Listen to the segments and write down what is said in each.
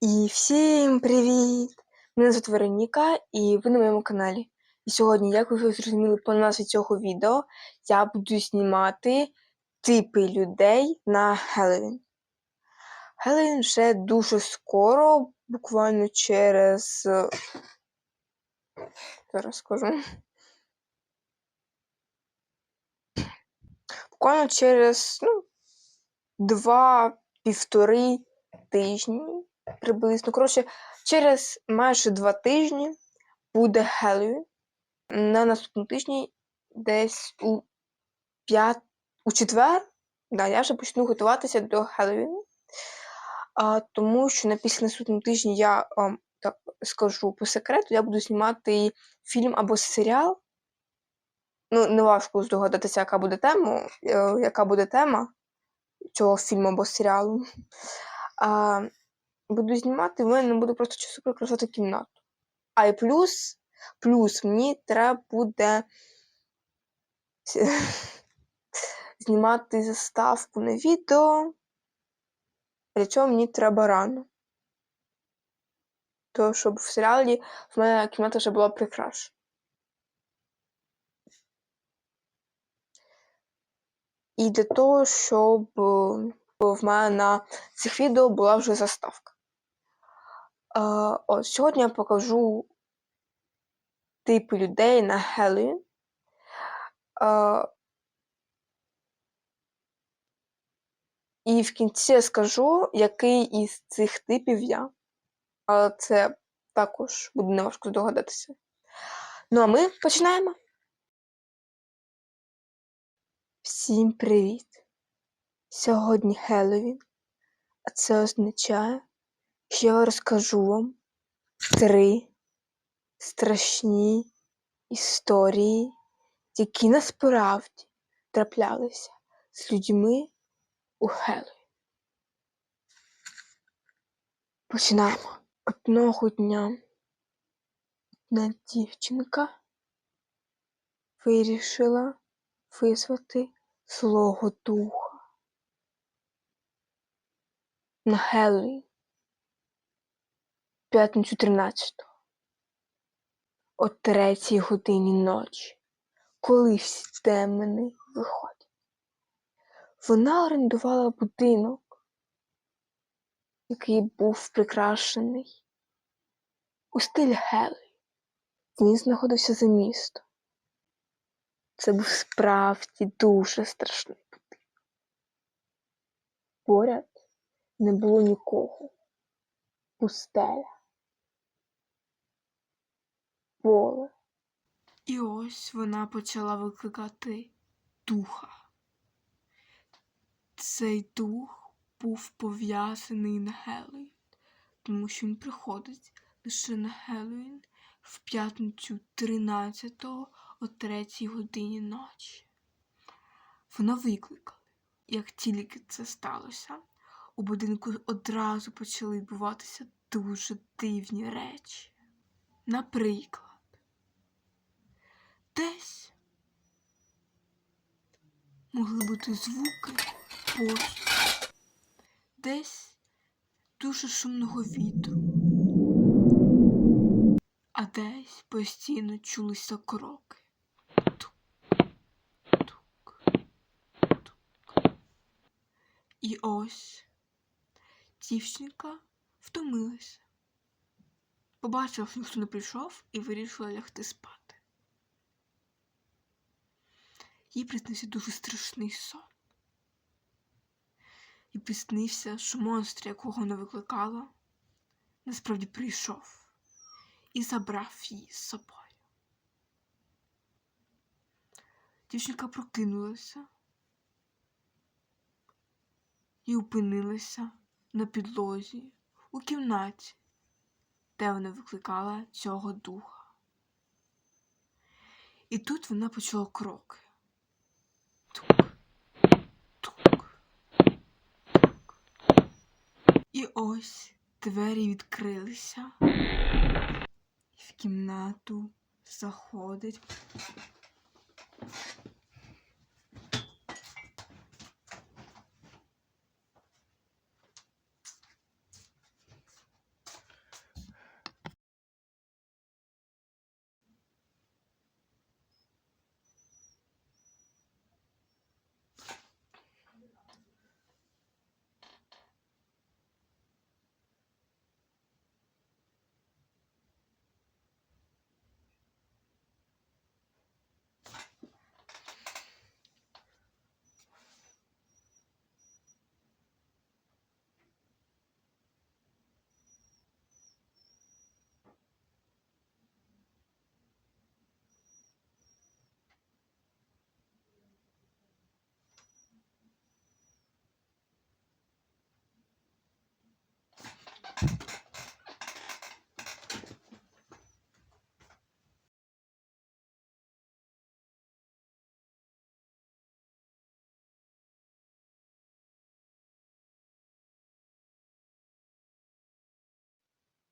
І всім привіт! Мене звати Вероніка, і ви на моєму каналі. І сьогодні, як ви зрозуміли по назві цього відео, я буду знімати типи людей на Хеллоуін. Хеллоуін вже дуже скоро, буквально через. Зараз скажу. Буквально через ну, два-півтори тижні приблизно. Коротше, через майже два тижні буде Хеллоуін. На наступному тижні, десь у п'ят... у четвер, да, я вже почну готуватися до Хеллоуіну. А, тому що на після наступному тижні я вам так скажу по секрету, я буду знімати фільм або серіал. Ну, не важко здогадатися, яка буде тема, е, яка буде тема цього фільму або серіалу. А, буду знімати, в мене буде просто часу прикрашати кімнату. А і плюс, плюс мені треба буде знімати заставку на відео. Для цього мені треба рано. То, щоб в серіалі в мене кімната вже була прикрашена. І для того, щоб е, в мене на цих відео була вже заставка. От, сьогодні я покажу типи людей на Хеллоуін. І в кінці я скажу, який із цих типів я. Але це також буде неважко здогадатися. Ну а ми починаємо. Всім привіт! Сьогодні Хеллоуін, а це означає, я розкажу вам три страшні історії, які насправді траплялися з людьми у Хеллоуін. Починаємо. Одного дня одна дівчинка вирішила визвати злого духа на Хеллоуін п'ятницю 13-го о третій годині ночі, коли всі демони виходять. Вона орендувала будинок, який був прикрашений у стилі Хеллоуін. Він знаходився за містом. Це був справді дуже страшний будинок. Поряд не було нікого. Пустеля. Поле. І ось вона почала викликати духа. Цей дух був пов'язаний на Хеллоуін, тому що він приходить лише на Хеллоуін в п'ятницю 13-го о 3 годині ночі. Вона викликала. Як тільки це сталося, у будинку одразу почали відбуватися дуже дивні речі. Наприклад, десь могли бути звуки посту, десь дуже шумного вітру, а десь постійно чулися кроки. І ось дівчинка втомилася. Побачила, що ніхто не прийшов і вирішила лягти спати. Їй приснився дуже страшний сон. І приснився, що монстр, якого вона викликала, насправді прийшов і забрав її з собою. Дівчинка прокинулася і опинилася на підлозі у кімнаті, де вона викликала цього духа. І тут вона почула кроки. І ось двері відкрилися, і в кімнату заходить.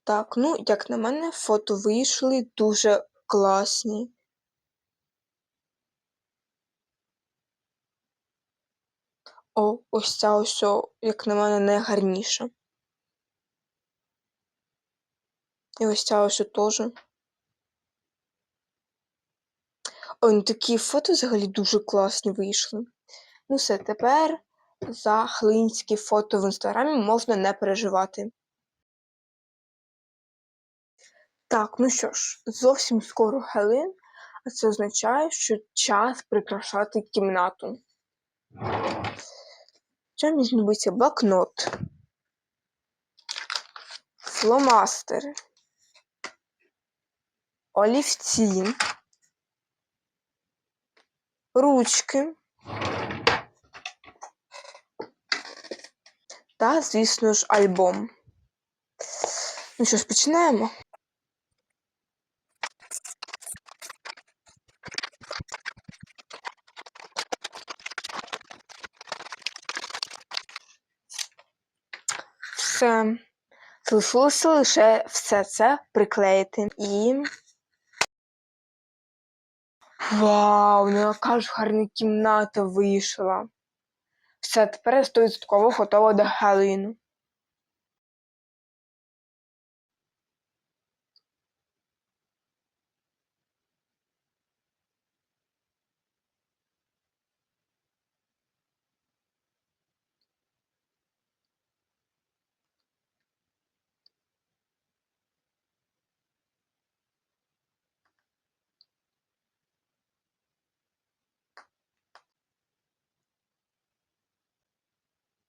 Так, ну, як на мене, фото вийшли дуже класні. О, ось ця ось, як на мене, найгарніша. І ось ця ось теж. Ой, ну такі фото взагалі дуже класні вийшли. Ну все, тепер за хлинські фото в інстаграмі можна не переживати. Так, ну що ж, зовсім скоро Хеллоуін, а це означає, що час прикрашати кімнату. Мені знадобиться? Блокнот, фломастери, олівці, ручки та, звісно ж, альбом. Ну що ж, починаємо. Все. Залишилося лише все це приклеїти і. Вау, ну яка ж гарна кімната вийшла. Все, тепер я 100% готова до Хеллоуіну.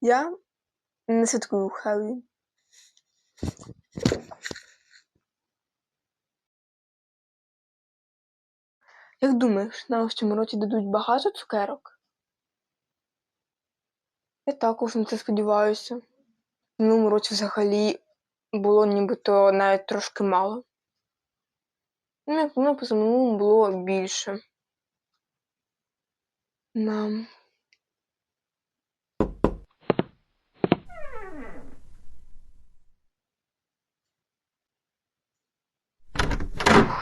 Я не святкую Хеллоуін. Як думаєш, нам в цьому році дадуть багато цукерок? Я також на це сподіваюся. В минулому році взагалі було нібито навіть трошки мало. Ну, як воно позаминулому було більше. Нам.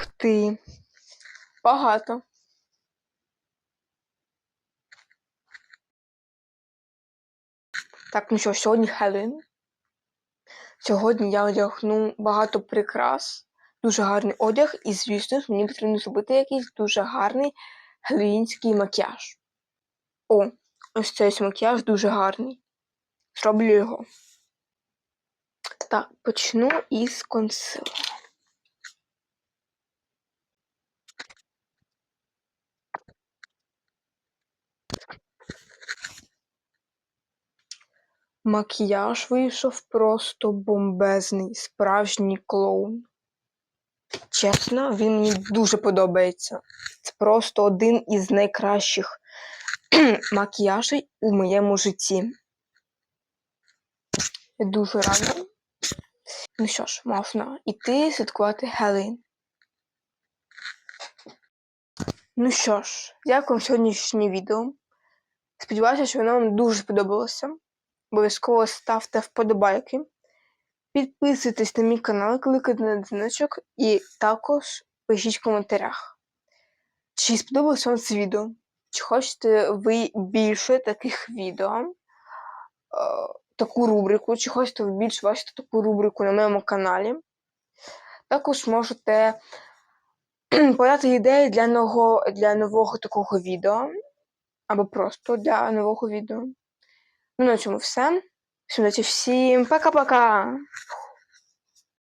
Ух ти. Багато. Так, ну що, сьогодні Хеллоуін. Сьогодні я одягну багато прикрас, дуже гарний одяг, і, звісно, мені потрібно зробити якийсь дуже гарний хеллоуінський макіяж. О, ось цей макіяж дуже гарний. Зроблю його. Так, почну із консилера. Макіяж вийшов просто бомбезний, справжній клоун. Чесно, він мені дуже подобається. Це просто один із найкращих макіяжів у моєму житті. Я дуже рада. Ну що ж, можна іти святкувати Хеллоуін. Ну що ж, дякую за сьогоднішнє відео. Сподіваюся, що воно вам дуже сподобалося. Обов'язково ставте вподобайки. Підписуйтесь на мій канал, кликайте на дзвіночок і також пишіть в коментарях. Чи сподобалося вам це відео? Чи хочете ви більше таких відео, е, таку рубрику, чи хочете ви більше бачити таку рубрику на моєму каналі? Також можете подати ідеї для нового, для нового такого відео, або просто для нового відео. Ну, на цьому все. Всім, всім пока-пока!